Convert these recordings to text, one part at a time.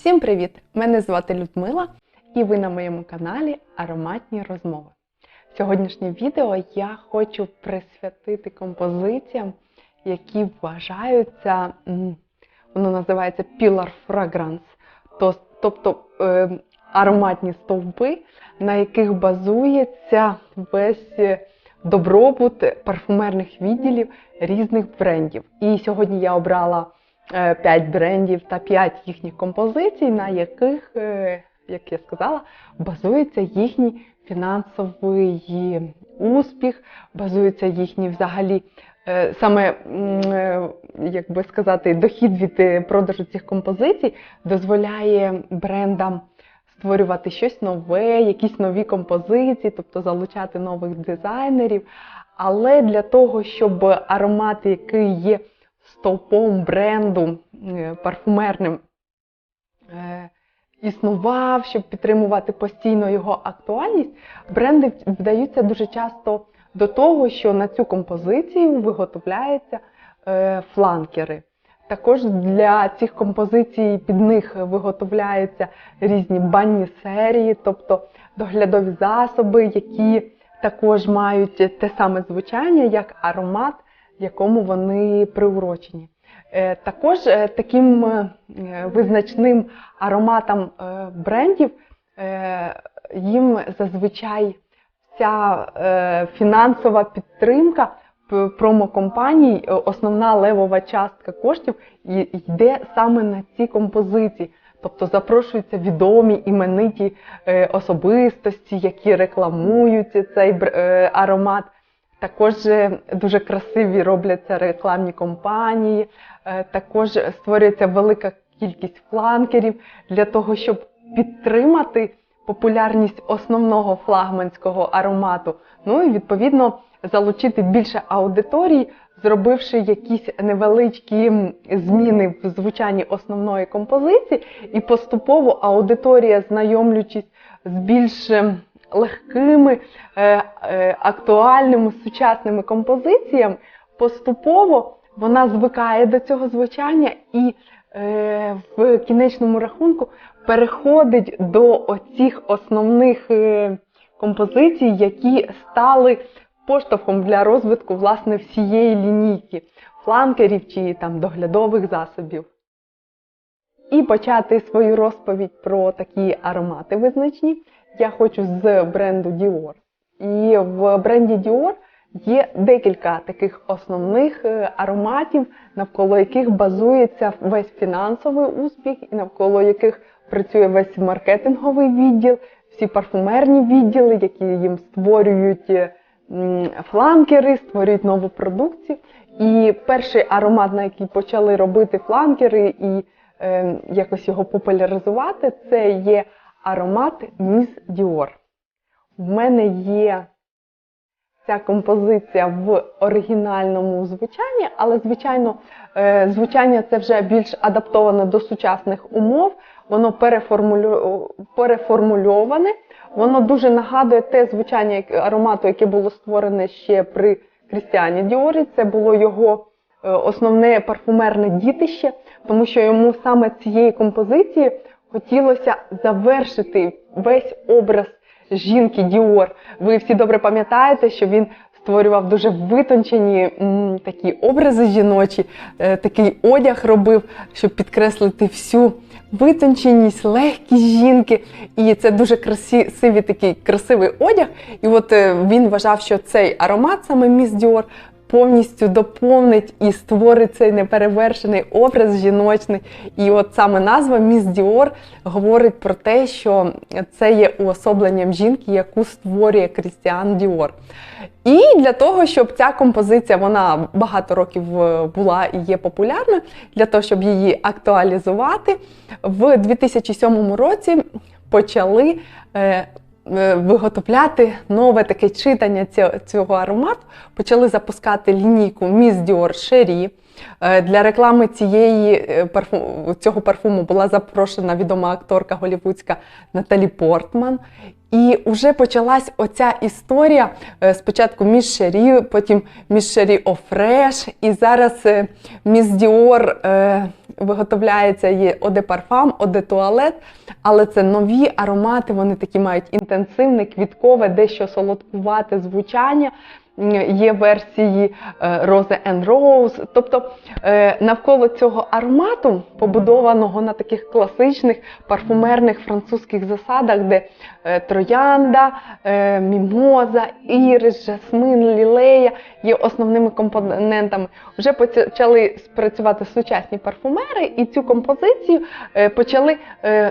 Всім привіт! Мене звати Людмила і ви на моєму каналі Ароматні розмови. Сьогоднішнє відео я хочу присвятити композиціям, які вважаються, воно називається Pillar Fragrance, то- тобто е, ароматні стовпи, на яких базується весь е, добробут парфумерних відділів різних брендів. І сьогодні я обрала 5 брендів та 5 їхніх композицій, на яких, е, як я сказала, базується їхній фінансовий успіх, базується їхній взагалі е, саме, е, як би сказати, дохід від е, продажу цих композицій дозволяє брендам створювати щось нове, якісь нові композиції, тобто залучати нових дизайнерів. Але для того, щоб аромат, який є стовпом бренду е, парфумерним, е, існував, щоб підтримувати постійно його актуальність, бренди вдаються дуже часто до того, що на цю композицію виготовляються е, фланкери. Також для цих композицій під них виготовляються різні банні серії, тобто доглядові засоби, які також мають те саме звучання, як аромат, якому вони приурочені. Е, Також е, таким е, визначним ароматом брендів їм зазвичай е, фінансова підтримка промокомпаній, основна левова частка коштів йде саме на ці композиції. Тобто запрошуються відомі імениті особистості, які рекламують цей аромат. Також дуже красиві робляться рекламні кампанії, е, також створюється велика кількість фланкерів для того, щоб підтримати популярність основного флагманського аромату. Ну і відповідно залучити більше аудиторії, зробивши якісь невеличкі зміни в звучанні основної композиції, і поступово аудиторія, знайомлячись з більш ем, легкими, е, е, актуальними сучасними композиціями, поступово вона звикає до цього звучання і е, в кінечному рахунку переходить до оцих основних композицій, які стали поштовхом для розвитку власне всієї лінійки фланкерів чи там доглядових засобів. І почати свою розповідь про такі аромати визначні я хочу з бренду Dior. І в бренді Dior є декілька таких основних е, ароматів, навколо яких базується весь фінансовий успіх, і навколо яких працює весь маркетинговий відділ, всі парфумерні відділи, які їм створюють е, фланкери, створюють нову продукцію. І перший аромат, на який почали робити фланкери і е, якось його популяризувати, це є аромат Miss Dior. В мене є ця композиція в оригінальному звучанні, але, звичайно, е, звучання це вже більш адаптоване до сучасних умов, воно переформулю... переформульоване, воно дуже нагадує те звучання аромату, яке було створене ще при Крістіані Діорі. Це було його е, основне парфумерне дітище, тому що йому саме цієї композиції хотілося завершити весь образ жінки Діор. Ви всі добре пам'ятаєте, що він створював дуже витончені м, такі образи жіночі, е, такий одяг робив, щоб підкреслити всю витонченість, легкість жінки. І це дуже красивий такий красивий одяг. І от е, він вважав, що цей аромат, саме Міс Діор, повністю доповнить і створить цей неперевершений образ жіночний. І от саме назва Міс Діор говорить про те, що це є уособленням жінки, яку створює Крістіан Діор. І для того, щоб ця композиція вона багато років е, була і є популярною, для того, щоб її актуалізувати, в 2007 році почали. Е, Виготовляти нове таке читання цього, аромату, почали запускати лінійку Miss Dior Cherie. Е, Для реклами цієї е, цього парфуму була запрошена відома акторка голівудська Наталі Портман. І вже почалась оця історія. Спочатку Міс Шері, потім Міс Шері Офреш, і зараз Міс Діор виготовляється є Оде Парфам, Оде Туалет, але це нові аромати, вони такі мають інтенсивне, квіткове, дещо солодкувате звучання. Є версії е, Rose and Rose. Тобто е, навколо цього аромату, побудованого на таких класичних парфумерних французьких засадах, де е, троянда, мімоза, ірис, жасмин, лілея є основними компонентами. Вже почали спрацювати сучасні парфумери, і цю композицію почали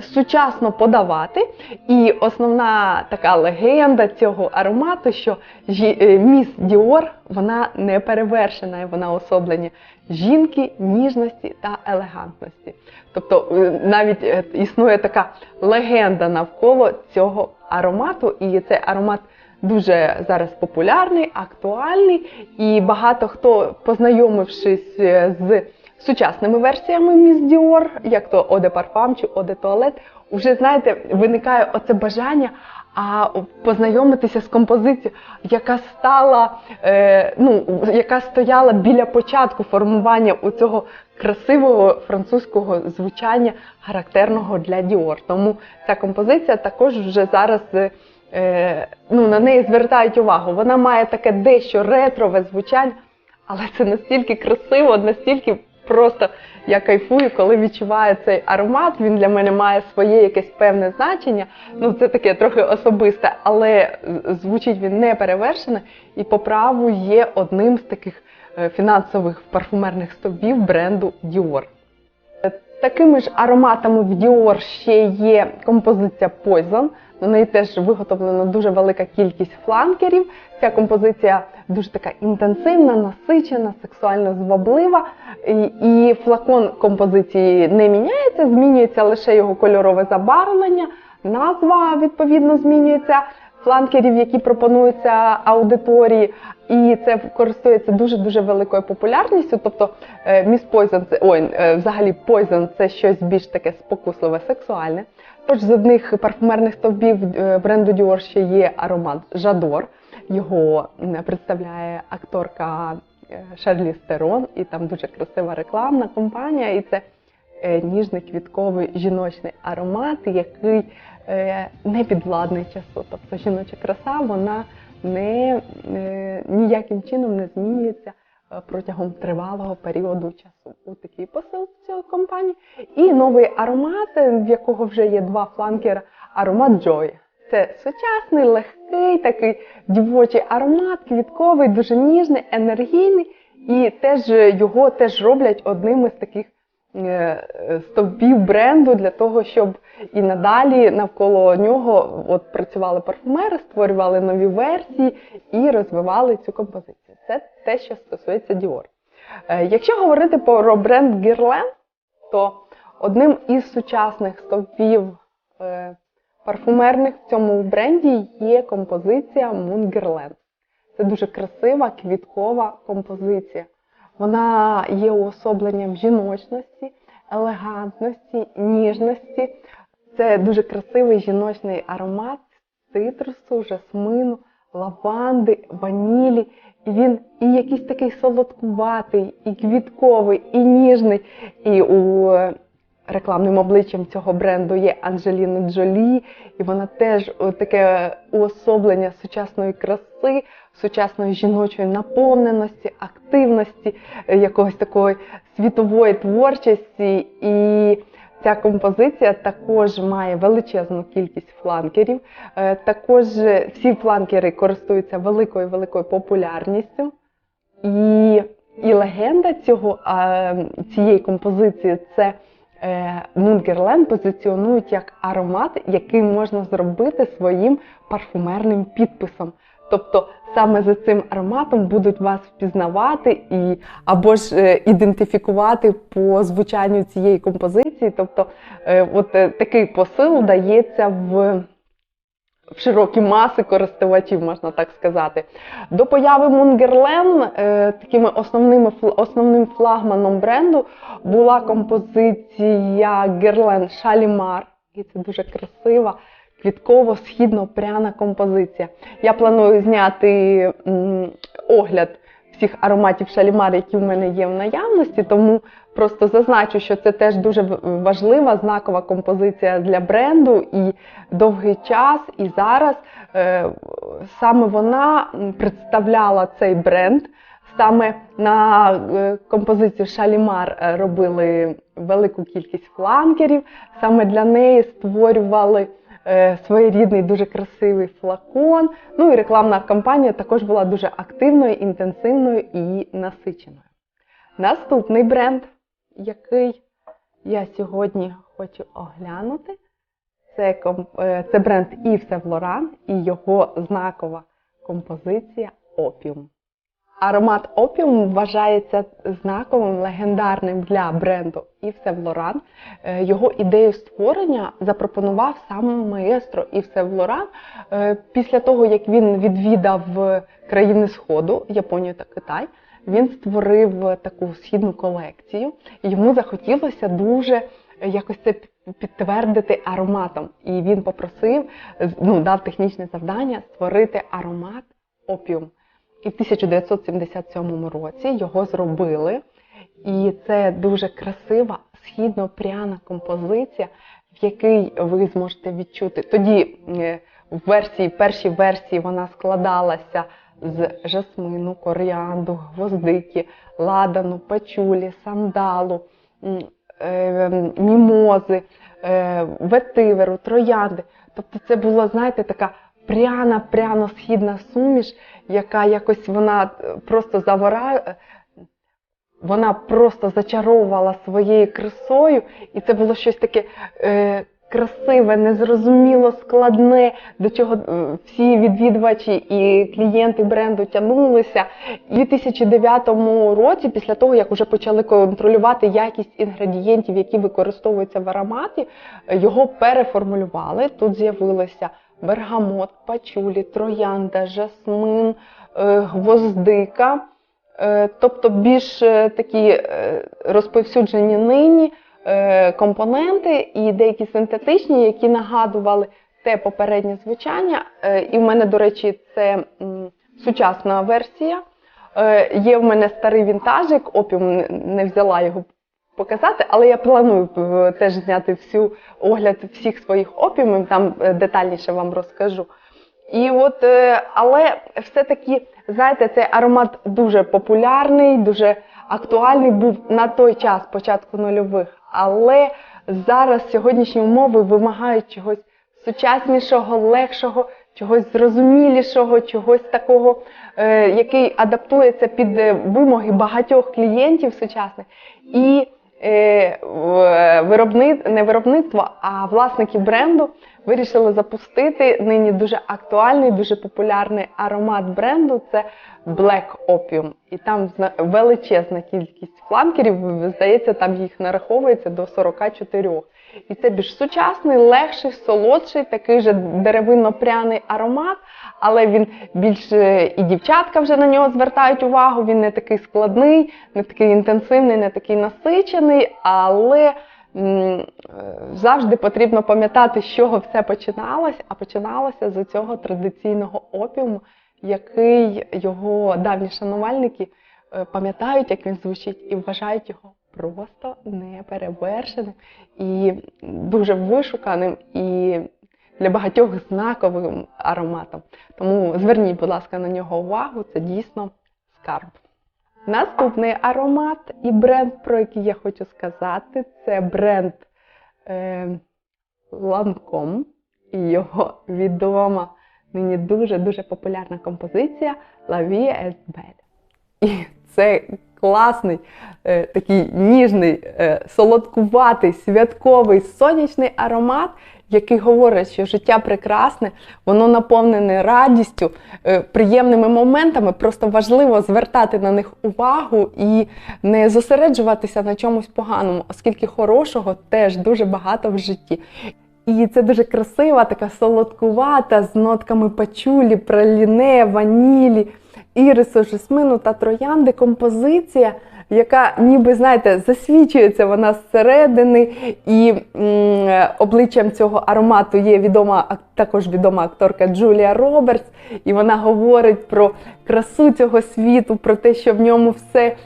сучасно подавати. І основна така легенда цього аромату, що е, міс Діор вона не перевершена, і вона особлення жінки, ніжності та елегантності. Тобто е, навіть е, існує така легенда навколо цього аромату, і цей аромат дуже зараз популярний, актуальний, і багато хто, познайомившись е, з сучасними версіями Міс Діор, як то Оде Парфам чи Оде Туалет, вже знаєте, виникає оце бажання. А познайомитися з композицією, яка стала, е, ну, яка стояла біля початку формування у цього красивого французького звучання, характерного для Діор. Тому ця композиція також вже зараз е, ну, на неї звертають увагу. Вона має таке дещо ретрове звучання, але це настільки красиво, настільки просто я кайфую, коли відчуваю цей аромат. Він для мене має своє якесь певне значення. Ну, це таке трохи особисте, але звучить він не перевершено і по праву є одним з таких е, фінансових парфумерних стовбів бренду Dior. Е, Такими ж ароматами в Dior ще є композиція Poison. На неї теж виготовлена дуже велика кількість фланкерів. Ця композиція дуже така інтенсивна, насичена, сексуально зваблива. І, флакон композиції не міняється, змінюється лише його кольорове забарвлення, назва відповідно змінюється. Фланкерів, які пропонуються аудиторії, і це користується дуже дуже великою популярністю. Тобто Міс Poison, це ой, е, взагалі Poison це щось більш таке спокусливе, сексуальне. Тож з одних парфумерних стовбів е, бренду Dior ще є аромат Жадор. Його представляє акторка е, Шарлі Стерон, і там дуже красива рекламна компанія. І це е, ніжний квітковий жіночний аромат, який е, не підвладний часу. Тобто жіноча краса вона не, ніяким чином не змінюється протягом тривалого періоду часу. У такий посил цієї компанії. І новий аромат, в якого вже є два фланкера, аромат Joy. Це сучасний, легкий, такий дівочий аромат, квітковий, дуже ніжний, енергійний, і теж його теж роблять одним із таких е, е, стовпів бренду для того, щоб і надалі навколо нього от працювали парфумери, створювали нові версії і розвивали цю композицію. Це те, що стосується Dior. Е, Якщо говорити про бренд Guerlain, то одним із сучасних стовпів парфумерних в цьому бренді є композиція Guerlain. Це дуже красива квіткова композиція. Вона є уособленням жіночності, елегантності, ніжності. Це дуже красивий жіночний аромат цитрусу, жасмину, лаванди, ванілі. І він і якийсь такий солодкуватий, і квітковий, і ніжний. І у рекламним обличчям цього бренду є Анджеліна Джолі, і вона теж таке уособлення сучасної краси, сучасної жіночої наповненості, активності, е, якогось такої світової творчості. І ця композиція також має величезну кількість фланкерів. Е, Також е, всі фланкери користуються великою великою популярністю. І, і легенда цього, цієї композиції це е, позиціонують як аромат, який можна зробити своїм парфумерним підписом. Тобто саме за цим ароматом будуть вас впізнавати і або ж е, ідентифікувати по звучанню цієї композиції. Тобто, е, от такий посил дається в в широкі маси користувачів, можна так сказати. До появи Мунгерлен е, такими основними основним флагманом бренду була композиція Герлен Шалімар. І це дуже красива, квітково-східно-пряна композиція. Я планую зняти огляд всіх ароматів Шалімар, які в мене є в наявності, тому просто зазначу, що це теж дуже важлива знакова композиція для бренду, і довгий час, і зараз е, саме вона представляла цей бренд. Саме на е, композицію Шалімар е, робили велику кількість фланкерів. Саме для неї створювали своєрідний дуже красивий флакон. Ну і рекламна кампанія також була дуже активною, інтенсивною і насиченою. Наступний бренд, який я сьогодні хочу оглянути, це, е, це бренд Yves Saint Laurent і його знакова композиція Опіум. Аромат Опіум вважається знаковим легендарним для бренду Yves Saint. Е, Його ідею створення запропонував сам маестро Yves Saint е, після того, як він відвідав країни Сходу, Японію та Китай. Він створив таку східну колекцію. і Йому захотілося дуже якось це підтвердити ароматом. І він попросив, ну, дав технічне завдання створити аромат опіум. І в 1977 році його зробили. І це дуже красива східно-пряна композиція, в якій ви зможете відчути. Тоді е, в версії, першій версії вона складалася з жасмину, коріанду, гвоздики, ладану, пачулі, сандалу, е, мімози, е, ветиверу, троянди. Тобто це була, знаєте, така пряна, пряно східна суміш, яка якось вона е, просто завора. Вона просто зачаровувала своєю красою, і це було щось таке е, красиве, незрозуміло складне, до чого е, всі відвідувачі і клієнти бренду тягнулися. І у 2009 році, після того, як вже почали контролювати якість інгредієнтів, які використовуються в ароматі, е, його переформулювали. Тут з'явилися бергамот, пачулі, троянда, жасмин, е, гвоздика. Е, Тобто більш е, такі розповсюджені нині компоненти і деякі синтетичні, які нагадували те попереднє звучання. І в мене, до речі, це сучасна версія. Є в мене старий вінтажик, опіум не взяла його показати, але я планую е, теж зняти всю огляд всіх своїх опіумів, там е, детальніше вам розкажу. І от, е, але все-таки, знаєте, цей аромат дуже популярний, дуже актуальний був на той час, початку нульових. Але зараз сьогоднішні умови вимагають чогось сучаснішого, легшого, чогось зрозумілішого, чогось такого, який адаптується під вимоги багатьох клієнтів сучасних. І е, не виробництво, а власники бренду вирішили запустити нині дуже актуальний, дуже популярний аромат бренду це Black Opium. І там величезна кількість фланкерів, здається, там їх нараховується до 44. І це більш сучасний, легший, солодший, такий же деревинно-пряний аромат, але він більш е, і дівчатка вже на нього звертають увагу. Він не такий складний, не такий інтенсивний, не такий насичений, але е, завжди потрібно пам'ятати, з чого все починалось, а починалося з цього традиційного опіуму, який його давні шанувальники е, пам'ятають, як він звучить, і вважають його просто неперевершеним і дуже вишуканим і для багатьох знаковим ароматом. Тому зверніть, будь ласка, на нього увагу, це дійсно скарб. Наступний аромат і бренд, про який я хочу сказати, це бренд е, Lancome і його відома нині дуже-дуже популярна композиція La Vie est belle. І це класний, е, такий ніжний, е, солодкуватий, святковий, сонячний аромат, який говорить, що життя прекрасне, воно наповнене радістю, е, приємними моментами. Просто важливо звертати на них увагу і не зосереджуватися на чомусь поганому, оскільки хорошого теж дуже багато в житті. І це дуже красива, така солодкувата, з нотками пачулі, праліне, ванілі, ірису, жасмину та троянди композиція, яка ніби, знаєте, засвічується вона зсередини, і м, обличчям цього аромату є відома також відома акторка Джулія Робертс, і вона говорить про красу цього світу, про те, що в ньому все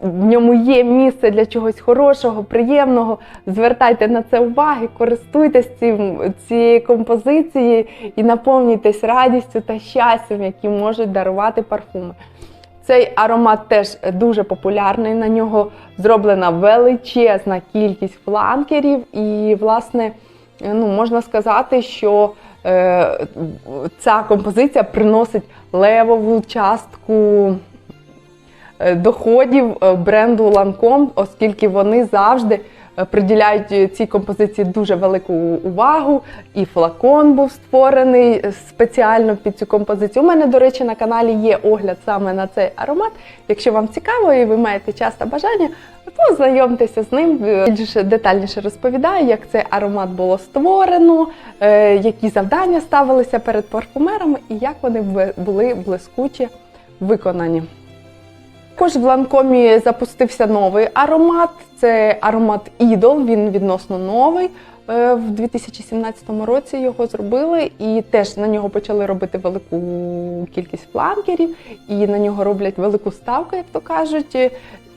в ньому є місце для чогось хорошого, приємного. Звертайте на це уваги, користуйтесь цим, цією композицією і наповнюйтесь радістю та щастям, які можуть дарувати парфуми. Цей аромат теж дуже популярний. На нього зроблена величезна кількість фланкерів, і, власне, ну, можна сказати, що е, ця композиція приносить левову частку е, доходів е, бренду Lancome, оскільки вони завжди е, приділяють е, цій композиції дуже велику увагу. І флакон був створений е, спеціально під цю композицію. У мене, до речі, на каналі є огляд саме на цей аромат. Якщо вам цікаво і ви маєте час та бажання, то знайомтеся з ним. Е, Більш детальніше розповідаю, як цей аромат було створено, е, які завдання ставилися перед парфумерами і як вони були блискуче виконані. Також в Ланкомі запустився новий аромат. Це аромат Idol, він відносно новий. Е, В 2017 році його зробили, і теж на нього почали робити велику кількість фланкерів, і на нього роблять велику ставку, як то кажуть.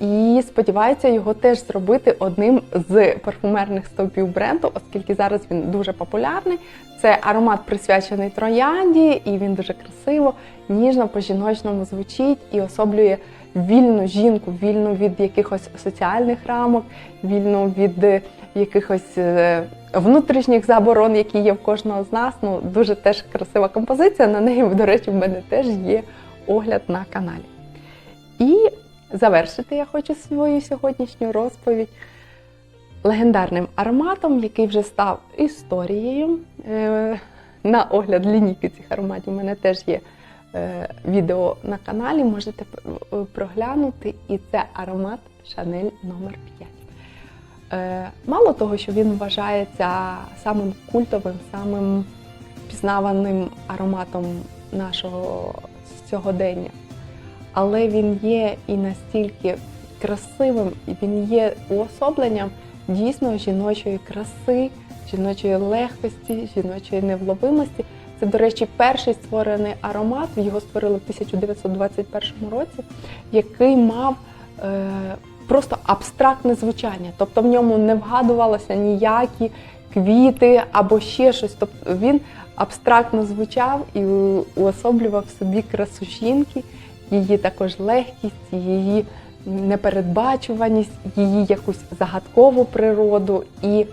І сподіваються його теж зробити одним з парфумерних стовпів бренду, оскільки зараз він дуже популярний. Це аромат присвячений троянді, і він дуже красиво, ніжно по-жіночному звучить і особлює вільну жінку, вільну від якихось соціальних рамок, вільну від е, якихось е, внутрішніх заборон, які є в кожного з нас. Ну, дуже теж красива композиція. На неї, до речі, в мене теж є огляд на каналі. І завершити я хочу свою сьогоднішню розповідь легендарним ароматом, який вже став історією. Е, На огляд лінійки цих ароматів у мене теж є відео на каналі, можете е, проглянути. І це аромат Шанель номер 5 Е, Мало того, що він вважається самим культовим, самим пізнаваним ароматом нашого сьогодення, але він є і настільки красивим, і він є уособленням дійсно жіночої краси, жіночої легкості, жіночої невловимості. Це, до речі, перший створений аромат. Його створили в 1921 році, який мав е, просто абстрактне звучання. Тобто в ньому не вгадувалося ніякі квіти або ще щось. Тобто він абстрактно звучав і уособлював в собі красу жінки, її також легкість, її непередбачуваність, її якусь загадкову природу. І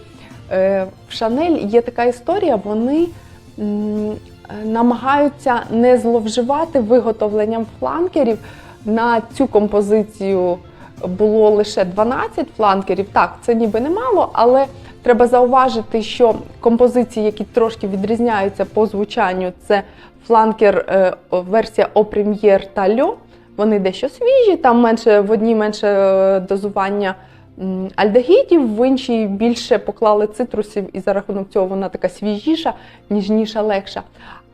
е, в Шанель є така історія, вони намагаються не зловживати виготовленням фланкерів. На цю композицію було лише 12 фланкерів. Так, це ніби немало, але треба зауважити, що композиції, які трошки відрізняються по звучанню, це фланкер е, версія О Прем'єр та Льо. Вони дещо свіжі, там менше в одній менше е, дозування альдегідів, в іншій більше поклали цитрусів, і за рахунок цього вона така свіжіша, ніжніша, легша.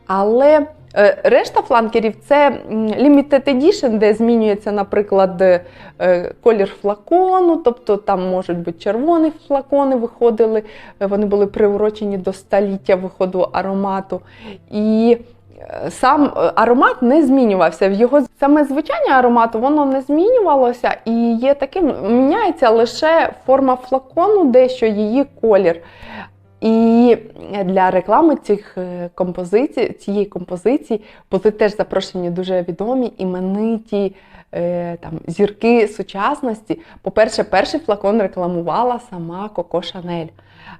Але е, решта фланкерів це limited edition, де змінюється, наприклад, е, колір флакону, тобто там можуть бути червоні флакони виходили, е, вони були приурочені до століття виходу аромату. І сам е, аромат не змінювався. В його саме звучання аромату воно не змінювалося і є таким, міняється лише форма флакону, дещо її колір. І для реклами цих е, композицій, цієї композиції були теж запрошені дуже відомі імениті е, там, зірки сучасності. По-перше, перший флакон рекламувала сама Коко Шанель.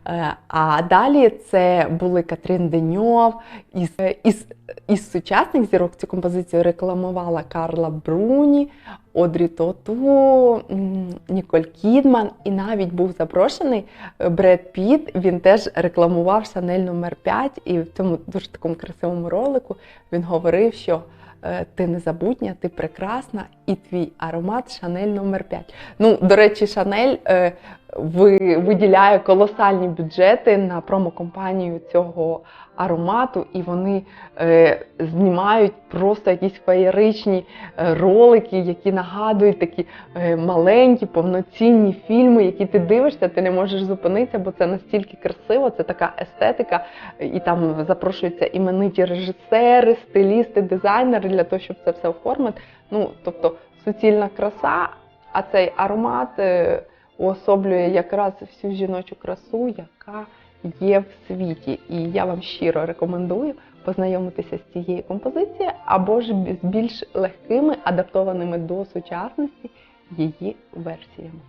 Е, А далі це були Катрін Деньов. Із, із, із сучасних зірок цю композицію рекламувала Карла Бруні, Одрі Тоту, Ніколь Кідман, і навіть був запрошений е, Бред Піт. Він теж рекламував Шанель номер 5 і в цьому дуже такому красивому ролику він говорив, що е, ти незабутня, ти прекрасна, і твій аромат Шанель номер 5 Ну, до речі, Шанель е, ви- виділяє колосальні бюджети на промокомпанію цього аромату, і вони е, знімають просто якісь феєричні е, ролики, які нагадують такі е, маленькі, повноцінні фільми, які ти дивишся, ти не можеш зупинитися, бо це настільки красиво, це така естетика, і там запрошуються імениті режисери, стилісти, дизайнери для того, щоб це все оформити. Ну, тобто суцільна краса. А цей аромат е, уособлює якраз всю жіночу красу, яка є в світі. І я вам щиро рекомендую познайомитися з цією композицією або ж з більш легкими, адаптованими до сучасності її версіями.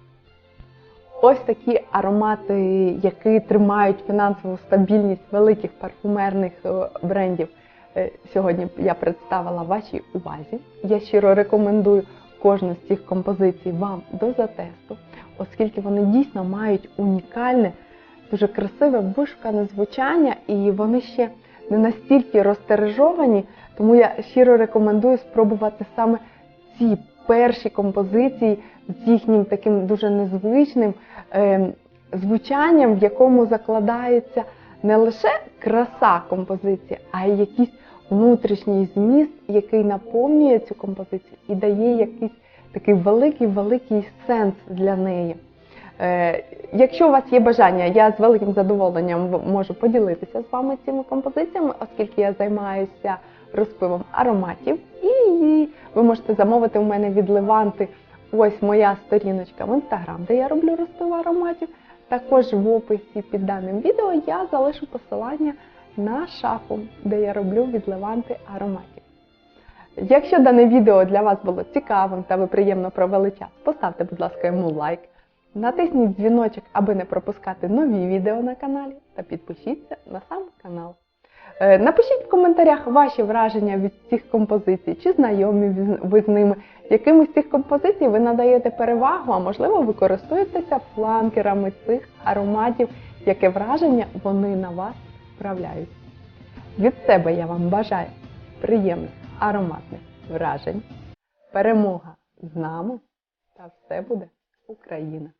Ось такі аромати, які тримають фінансову стабільність великих парфумерних е, брендів. е, Сьогодні я представила вашій увазі. Я щиро рекомендую кожну з цих композицій вам до затесту, оскільки вони дійсно мають унікальне, дуже красиве, вишукане звучання, і вони ще не настільки розтережовані, тому я щиро рекомендую спробувати саме ці перші композиції з їхнім таким дуже незвичним е, звучанням, в якому закладається не лише краса композиції, а й якийсь внутрішній зміст, який наповнює цю композицію і дає якийсь такий великий-великий сенс для неї. Е, Якщо у вас є бажання, я з великим задоволенням можу поділитися з вами цими композиціями, оскільки я займаюся розпивом ароматів, і ви можете замовити у мене від Леванти ось моя сторіночка в інстаграм, де я роблю розпив ароматів. Також в описі під даним відео я залишу посилання на шафу, де я роблю від Леванти ароматів. Якщо дане відео для вас було цікавим та ви приємно провели час, поставте, будь ласка, йому лайк. Натисніть дзвіночок, аби не пропускати нові відео на каналі, та підпишіться на сам канал. Е, Напишіть в коментарях ваші враження від цих композицій, чи знайомі ви- з ними. Яким із цих композицій ви надаєте перевагу, а можливо, ви користуєтеся фланкерами цих ароматів, яке враження вони на вас справляють. Від себе я вам бажаю приємних ароматних вражень, перемога з нами та все буде Україна!